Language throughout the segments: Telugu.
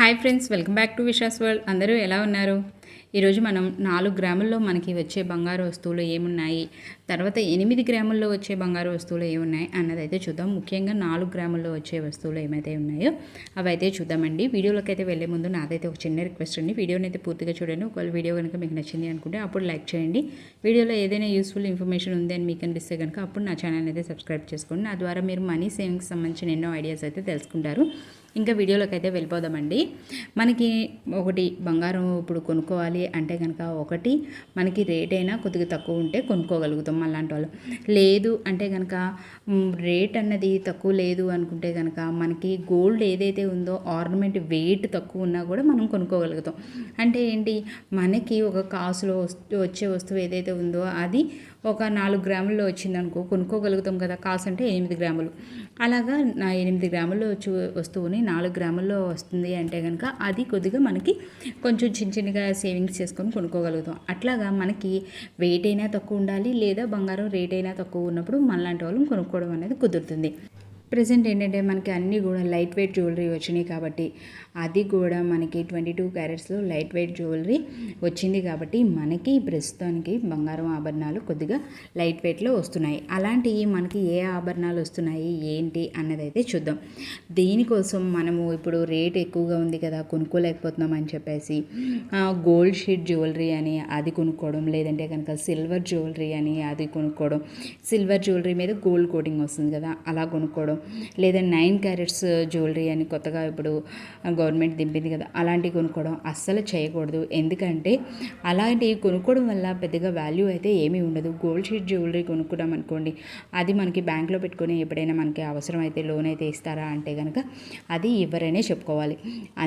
Hi friends welcome back to Vishas world. అందరూ ఎలా ఉన్నారు? ఈరోజు మనం నాలుగు గ్రాముల్లో మనకి వచ్చే బంగారు వస్తువులు ఏమున్నాయి? తర్వాత ఎనిమిది గ్రాముల్లో వచ్చే బంగారు వస్తువులు ఏమున్నాయి? అన్నది అయితే చూద్దాం. ముఖ్యంగా నాలుగు గ్రాముల్లో వచ్చే వస్తువులు ఏమైతే ఉన్నాయో అవి అయితే చూద్దామండి. వీడియోలోకి అయితే వెళ్ళే ముందు నాదైతే ఒక చిన్న రిక్వెస్ట్ అండి. వీడియోని అయితే పూర్తిగా చూడండి. ఒకవేళ వీడియో కనుక మీకు నచ్చింది అనుకుంటే అప్పుడు లైక్ చేయండి. వీడియోలో ఏదైనా యూస్ఫుల్ ఇన్ఫర్మేషన్ ఉంది అని మీకు అనిపిస్తే కనుక అప్పుడు నా ఛానల్ అయితే సబ్స్క్రైబ్ చేసుకోండి. నా ద్వారా మీరు మనీ సేవింగ్స్ సంబంధించిన ఎన్నో ఐడియాస్ అయితే తెలుసుకుంటారు. ఇంకా వీడియోలోకి అయితే వెళ్ళిపోదామండి. మనకి ఒకటి బంగారం ఇప్పుడు కొనుక్కోవాలి అంటే కనుక ఒకటి మనకి రేట్ అయినా కొద్దిగా తక్కువ ఉంటే కొనుక్కోగలుగుతాం అలాంటి వాళ్ళు. లేదు అంటే కనుక రేట్ అన్నది తక్కువ లేదు అనుకుంటే కనుక మనకి గోల్డ్ ఏదైతే ఉందో ఆర్నమెంట్ వెయిట్ తక్కువ ఉన్నా కూడా మనం కొనుక్కోగలుగుతాం. అంటే ఏంటి? మనకి ఒక కాసులో వస్తు- వచ్చే వస్తువు ఏదైతే ఉందో అది ఒక నాలుగు గ్రాముల్లో వచ్చిందనుకో కొనుక్కోగలుగుతాం కదా కాసు అంటే ఎనిమిది గ్రాములు. అలాగా నా ఎనిమిది గ్రాముల్లో వచ్చి వస్తువుని నాలుగు గ్రాముల్లో వస్తుంది అంటే కనుక అది కొద్దిగా మనకి కొంచెం చిన్న చిన్నగా సేవింగ్స్ చేసుకొని కొనుక్కోగలుగుతాం. అట్లాగా మనకి వెయిట్ అయినా తక్కువ ఉండాలి లేదా బంగారం రేట్ అయినా తక్కువ ఉన్నప్పుడు మనలాంటి వాళ్ళం కొనుక్కోవడం అనేది కుదురుతుంది. ప్రజెంట్ ఏంటంటే మనకి అన్నీ కూడా లైట్ వెయిట్ జ్యువెలరీ వచ్చినాయి కాబట్టి అది కూడా మనకి ట్వంటీ టూ క్యారెట్స్లో లైట్ వెయిట్ జ్యువెలరీ వచ్చింది కాబట్టి మనకి ప్రస్తుతానికి బంగారం ఆభరణాలు కొద్దిగా లైట్ వెయిట్లో వస్తున్నాయి. అలాంటివి మనకి ఏ ఆభరణాలు వస్తున్నాయి ఏంటి అన్నదైతే చూద్దాం. దీనికోసం మనము ఇప్పుడు రేట్ ఎక్కువగా ఉంది కదా కొనుక్కోలేకపోతున్నాం అని చెప్పేసి గోల్డ్ షీట్ జ్యువెలరీ అని అది కొనుక్కోవడం లేదంటే కనుక సిల్వర్ జ్యువెలరీ అని అది కొనుక్కోవడం సిల్వర్ జ్యువెలరీ మీద గోల్డ్ కోటింగ్ వస్తుంది కదా అలా కొనుక్కోవడం లేదా నైన్ క్యారెట్స్ జ్యువెలరీ అని కొత్తగా ఇప్పుడు గవర్నమెంట్ దింపింది కదా అలాంటివి కొనుక్కోవడం అస్సలు చేయకూడదు. ఎందుకంటే అలాంటివి కొనుక్కోవడం వల్ల పెద్దగా వాల్యూ అయితే ఏమీ ఉండదు. గోల్డ్ షీట్ జ్యువెలరీ కొనుక్కున్నాం అనుకోండి అది మనకి బ్యాంక్లో పెట్టుకొని ఎప్పుడైనా మనకి అవసరం అయితే లోన్ అయితే ఇస్తారా అంటే కనుక అది ఇవ్వరనే చెప్పుకోవాలి.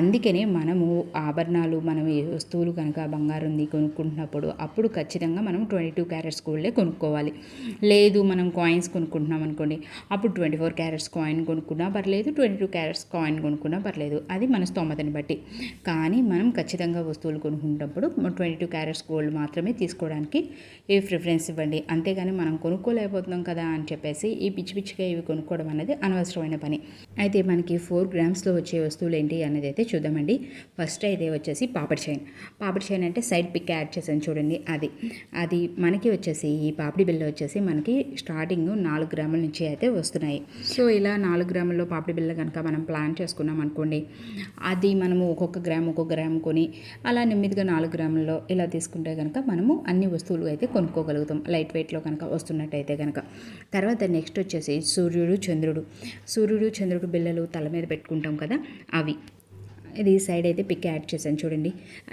అందుకనే మనము ఆభరణాలు మనం ఏ వస్తువులు కనుక బంగారం ఉంది కొనుక్కుంటున్నప్పుడు అప్పుడు ఖచ్చితంగా మనం ట్వంటీ టూ క్యారెట్స్ గోల్డే కొనుక్కోవాలి. లేదు మనం కాయిన్స్ కొనుక్కుంటున్నాం అనుకోండి అప్పుడు ట్వంటీ ఫోర్ క్యారెట్స్ కాయిన్ కొనుక్కున్నా పర్లేదు ట్వంటీ టూ క్యారెట్స్ కాయిన్ కొనుక్కున్నా పర్లేదు. అది మన స్తోమతని బట్టి. కానీ మనం ఖచ్చితంగా వస్తువులు కొనుక్కున్నప్పుడు ట్వంటీ టూ క్యారెట్స్ గోల్డ్ మాత్రమే తీసుకోవడానికి ఈ ప్రిఫరెన్స్ ఇవ్వండి. అంతేగాని మనం కొనుక్కోలేకపోతున్నాం కదా అని చెప్పేసి ఈ పిచ్చి పిచ్చిగా ఇవి కొనుక్కోవడం అనేది అనవసరమైన పని. అయితే మనకి ఫోర్ గ్రామ్స్లో వచ్చే వస్తువులు ఏంటి అనేది అయితే చూద్దామండి. ఫస్ట్ అయితే వచ్చేసి పాపడి చైన్. పాపడి చైన్ అంటే సైడ్ పిక్ యాడ్ చేశాను చూడండి అది. అది మనకి వచ్చేసి ఈ పాపిడి బిల్ల వచ్చేసి మనకి స్టార్టింగ్ నాలుగు గ్రాముల నుంచి అయితే వస్తున్నాయి. సో ఇలా నాలుగు గ్రాముల్లో పాపిడి బిళ్ళ కనుక మనం ప్లాన్ చేసుకున్నాం అనుకోండి అది మనము ఒక్కొక్క గ్రామ్ ఒక్కొక్క గ్రామ్ కొని అలా నెమ్మదిగా నాలుగు గ్రాముల్లో ఇలా తీసుకుంటే కనుక మనము అన్ని వస్తువులు అయితే కొనుక్కోగలుగుతాం. లైట్ వెయిట్లో కనుక వస్తున్నట్టయితే కనుక తర్వాత నెక్స్ట్ వచ్చేసి సూర్యుడు చంద్రుడు. సూర్యుడు చంద్రుడు బిళ్ళలు తల మీద పెట్టుకుంటాం కదా అవి. ఇది సైడ్ అయితే పిక్ యాడ్ చేశాను చూడండి.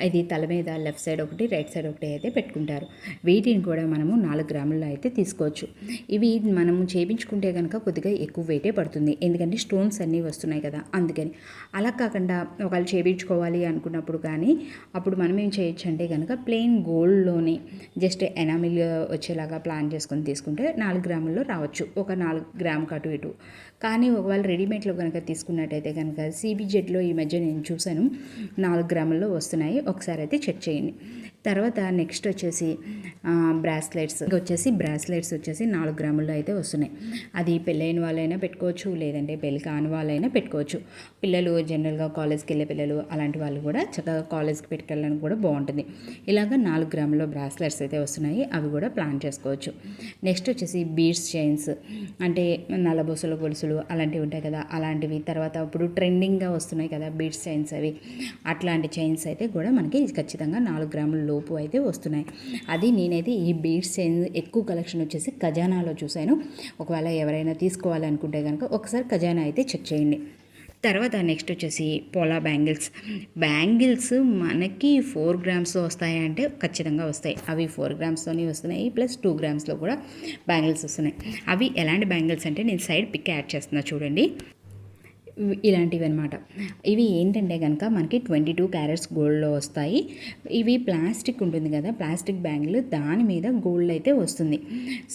ఇది తల మీద లెఫ్ట్ సైడ్ ఒకటి రైట్ సైడ్ ఒకటి అయితే పెట్టుకుంటారు. వీటిని కూడా మనము నాలుగు గ్రాముల్లో అయితే తీసుకోవచ్చు. ఇవి మనము చేయించుకుంటే కనుక కొద్దిగా ఎక్కువ వెయిటే పడుతుంది. ఎందుకంటే స్టోన్స్ అన్నీ వస్తున్నాయి కదా అందుకని. అలా కాకుండా ఒకవేళ చేయించుకోవాలి అనుకున్నప్పుడు కానీ అప్పుడు మనం ఏం చేయొచ్చు అంటే కనుక ప్లెయిన్ గోల్డ్లోనే జస్ట్ ఎనామిల్ వచ్చేలాగా ప్లాన్ చేసుకొని తీసుకుంటే నాలుగు గ్రాముల్లో రావచ్చు. ఒక నాలుగు గ్రామ్ అటు ఇటు. కానీ ఒకవేళ రెడీమేడ్లో కనుక తీసుకున్నట్టయితే కనుక సిబిజెడ్లో ఈ మధ్య నేను చూశాను. నాలుగు గ్రాముల్లో వస్తున్నాయి. ఒకసారి అయితే చెక్ చేయండి. తర్వాత నెక్స్ట్ వచ్చేసి బ్రాస్లెట్స్. వచ్చేసి బ్రాస్లెట్స్ వచ్చేసి నాలుగు గ్రాముల్లో అయితే వస్తున్నాయి. అది పెళ్ళైన వాళ్ళైనా పెట్టుకోవచ్చు లేదంటే పెళ్ళి కాని వాళ్ళైనా పెట్టుకోవచ్చు. పిల్లలు జనరల్గా కాలేజ్కి వెళ్ళే పిల్లలు అలాంటి వాళ్ళు కూడా చక్కగా కాలేజ్కి పెట్టుకెళ్ళడానికి కూడా బాగుంటుంది. ఇలాగ నాలుగు గ్రాముల బ్రాస్లెట్స్ అయితే వస్తున్నాయి. అవి కూడా ప్లాన్ చేసుకోవచ్చు. నెక్స్ట్ వచ్చేసి బీడ్స్ చైన్స్. అంటే నల్లబొసలు గొలుసులు అలాంటివి ఉంటాయి కదా అలాంటివి. తర్వాత ఇప్పుడు ట్రెండింగ్గా వస్తున్నాయి కదా బీడ్స్ చైన్స్ అవి. అట్లాంటి చైన్స్ అయితే కూడా మనకి ఖచ్చితంగా నాలుగు గ్రాములు లోపు అయితే వస్తున్నాయి. అది నేనైతే ఈ బీడ్స్ ఎక్కువ కలెక్షన్ వచ్చేసి ఖజానాలో చూశాను. ఒకవేళ ఎవరైనా తీసుకోవాలనుకుంటే కనుక ఒకసారి ఖజానా అయితే చెక్ చేయండి. తర్వాత నెక్స్ట్ వచ్చేసి పోలా బ్యాంగిల్స్. బ్యాంగిల్స్ మనకి ఫోర్ గ్రామ్స్ వస్తాయంటే ఖచ్చితంగా వస్తాయి. అవి ఫోర్ గ్రామ్స్తోనే వస్తున్నాయి. ప్లస్ టూ గ్రామ్స్లో కూడా బ్యాంగిల్స్ వస్తున్నాయి. అవి ఎలాంటి బ్యాంగిల్స్ అంటే నేను సైడ్ పిక్ యాడ్ చేస్తున్నా చూడండి. ఇలాంటివి అనమాట ఇవి ఏంటంటే కనుక మనకి ట్వంటీ టూ క్యారెట్స్ గోల్డ్లో వస్తాయి. ఇవి ప్లాస్టిక్ ఉంటుంది కదా ప్లాస్టిక్ బ్యాంగిల్ దాని మీద గోల్డ్ అయితే వస్తుంది.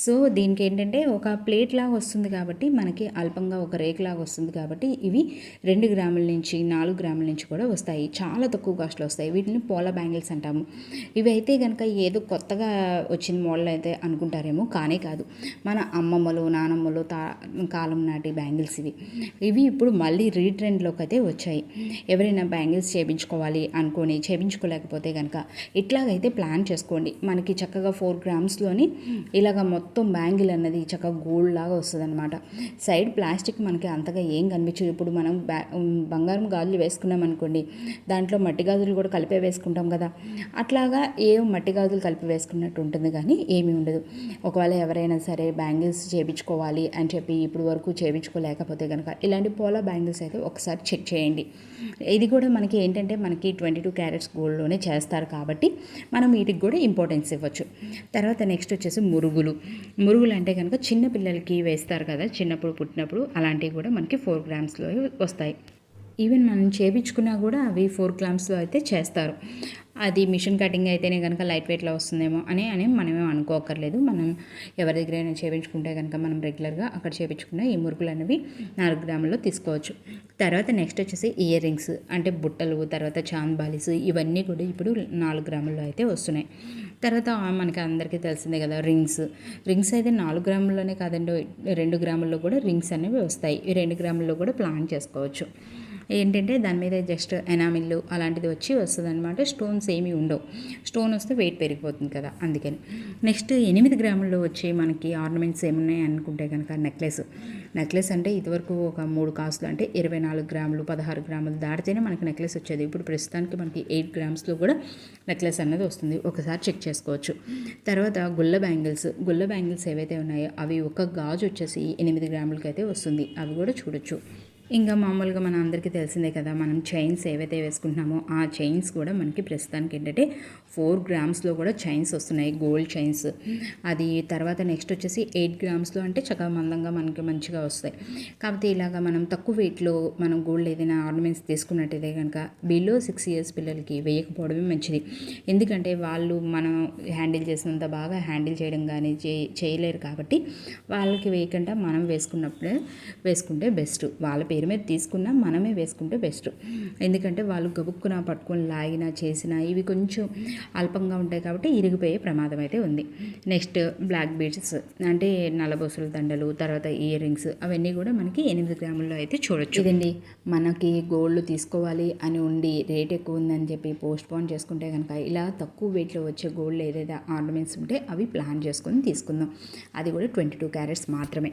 సో దీనికి ఏంటంటే ఒక ప్లేట్ లాగా వస్తుంది కాబట్టి మనకి అల్పంగా ఒక రేక్ లాగా వస్తుంది కాబట్టి ఇవి రెండు గ్రాముల నుంచి నాలుగు గ్రాముల నుంచి కూడా వస్తాయి. చాలా తక్కువ కాస్ట్లో వస్తాయి. వీటిని పోలా బ్యాంగిల్స్ అంటాము. ఇవి అయితే కనుక ఏదో కొత్తగా వచ్చిన మోడల్ అయితే అనుకుంటారేమో కానే కాదు. మన అమ్మమ్మలు నానమ్మలు తా కాలం నాటి బ్యాంగిల్స్ ఇవి. ఇవి ఇప్పుడు మళ్ళీ రీట్రెండ్లోకి అయితే వచ్చాయి. ఎవరైనా బ్యాంగిల్స్ చేయించుకోవాలి అనుకొని చేయించుకోలేకపోతే కనుక ఇట్లాగైతే ప్లాన్ చేసుకోండి. మనకి చక్కగా ఫోర్ గ్రామ్స్లోని ఇలాగ మొత్తం బ్యాంగిల్ అన్నది చక్కగా గోల్డ్ లాగా వస్తుంది అనమాట సైడ్ ప్లాస్టిక్ మనకి అంతగా ఏం కనిపించదు. ఇప్పుడు మనం బంగారం గాజులు వేసుకున్నాం అనుకోండి దాంట్లో మట్టి గాజులు కూడా కలిపే వేసుకుంటాం కదా. అట్లాగా ఏ మట్టి గాజులు కలిపి వేసుకున్నట్టు ఉంటుంది కానీ ఏమీ ఉండదు. ఒకవేళ ఎవరైనా సరే బ్యాంగిల్స్ చేయించుకోవాలి అని చెప్పి ఇప్పుడు వరకు చేయించుకోలేకపోతే కనుక ఇలాంటి పోలా బ్యాంగిల్స్ అయితే ఒకసారి చెక్ చేయండి. ఇది కూడా మనకి ఏంటంటే మనకి ట్వంటీ టూ క్యారెట్స్ గోల్డ్లోనే చేస్తారు కాబట్టి మనం వీటికి కూడా ఇంపార్టెన్స్ ఇవ్వచ్చు. తర్వాత నెక్స్ట్ వచ్చేసి మురుగులు. మురుగులు అంటే కనుక చిన్న పిల్లలకి వేస్తారు కదా చిన్నప్పుడు పుట్టినప్పుడు అలాంటివి కూడా మనకి ఫోర్ గ్రామ్స్లో వస్తాయి. ఈవెన్ మనం చేపించుకున్నా కూడా అవి ఫోర్ గ్రామ్స్లో అయితే చేస్తారు. అది మిషన్ కటింగ్ అయితేనే కనుక లైట్ వెయిట్లో వస్తుందేమో అని అని మనమే అనుకోకర్లేదు. మనం ఎవరి దగ్గరైనా చేయించుకుంటే కనుక మనం రెగ్యులర్గా అక్కడ చేయించుకున్న ఈ మురుకులు అనేవి నాలుగు గ్రాముల్లో తీసుకోవచ్చు. తర్వాత నెక్స్ట్ వచ్చేసి ఇయర్ రింగ్స్ అంటే బుట్టలు తర్వాత చాంద్ బాలీస్ ఇవన్నీ కూడా ఇప్పుడు నాలుగు గ్రాముల్లో అయితే వస్తున్నాయి. తర్వాత మనకి అందరికీ తెలిసిందే కదా రింగ్స్. రింగ్స్ అయితే నాలుగు గ్రాముల్లోనే కాదండి రెండు గ్రాముల్లో కూడా రింగ్స్ అనేవి వస్తాయి. ఈ రెండు గ్రాముల్లో కూడా ప్లాన్ చేసుకోవచ్చు. ఏంటంటే దాని మీద జస్ట్ ఎనామిల్లు అలాంటిది వచ్చి వస్తుంది అనమాట స్టోన్స్ ఏమీ ఉండవు. స్టోన్ వస్తే వెయిట్ పెరిగిపోతుంది కదా అందుకని. నెక్స్ట్ ఎనిమిది గ్రాముల్లో వచ్చి మనకి ఆర్నమెంట్స్ ఏమున్నాయి అనుకుంటే కనుక నెక్లెస్. నెక్లెస్ అంటే ఇదివరకు ఒక మూడు కాసులు అంటే ఇరవై నాలుగు గ్రాములు పదహారు గ్రాములు దాటితేనే మనకి నెక్లెస్ వచ్చేది. ఇప్పుడు ప్రస్తుతానికి మనకి ఎయిట్ గ్రామ్స్లో కూడా నెక్లెస్ అన్నది వస్తుంది. ఒకసారి చెక్ చేసుకోవచ్చు. తర్వాత గుల్ల బ్యాంగిల్స్. గుల్ల బ్యాంగిల్స్ ఏవైతే ఉన్నాయో అవి ఒక గాజు వచ్చేసి ఎనిమిది గ్రాములకి అయితే వస్తుంది. అవి కూడా చూడొచ్చు. ఇంకా మామూలుగా మన అందరికీ తెలిసిందే కదా మనం చైన్స్ ఏవైతే వేసుకుంటున్నామో ఆ చైన్స్ కూడా మనకి ప్రస్తుతానికి ఏంటంటే ఫోర్ గ్రామ్స్లో కూడా చైన్స్ వస్తున్నాయి గోల్డ్ చైన్స్. అది తర్వాత నెక్స్ట్ వచ్చేసి ఎయిట్ గ్రామ్స్లో అంటే చక్కగా మందంగా మనకి మంచిగా వస్తాయి. కాకపోతే ఇలాగా మనం తక్కువ వెయిట్లో మనం గోల్డ్ ఏదైనా ఆర్నమెంట్స్ తీసుకున్నట్టయితే కనుక బిలో సిక్స్ ఇయర్స్ పిల్లలకి వేయకపోవడమే మంచిది. ఎందుకంటే వాళ్ళు మనం హ్యాండిల్ చేసినంత బాగా హ్యాండిల్ చేయడం కానీ చేయలేరు కాబట్టి వాళ్ళకి వేయకుండా మనం వేసుకున్నప్పుడే వేసుకుంటే బెస్ట్. వాళ్ళ పేరు మీద తీసుకున్నా మనమే వేసుకుంటే బెస్ట్. ఎందుకంటే వాళ్ళు గబుక్కున పట్టుకొని లాగినా చేసినా ఇవి కొంచెం అల్పంగా ఉంటాయి కాబట్టి ఇరిగిపోయే ప్రమాదం అయితే ఉంది. నెక్స్ట్ బ్లాక్ బీడ్స్ అంటే నల్లబొసుల దండలు తర్వాత ఇయర్ రింగ్స్ అవన్నీ కూడా మనకి ఎనిమిది గ్రాముల్లో అయితే చూడొచ్చు. ఇదండి మనకి గోల్డ్ తీసుకోవాలి అని ఉండి రేట్ ఎక్కువ ఉందని చెప్పి పోస్ట్ పోన్ చేసుకుంటే కనుక ఇలా తక్కువ వెయిట్లో వచ్చే గోల్డ్ ఏదైతే ఆర్నమెంట్స్ ఉంటే అవి ప్లాన్ చేసుకొని తీసుకుందాం. అది కూడా ట్వంటీ టూ క్యారెట్స్ మాత్రమే.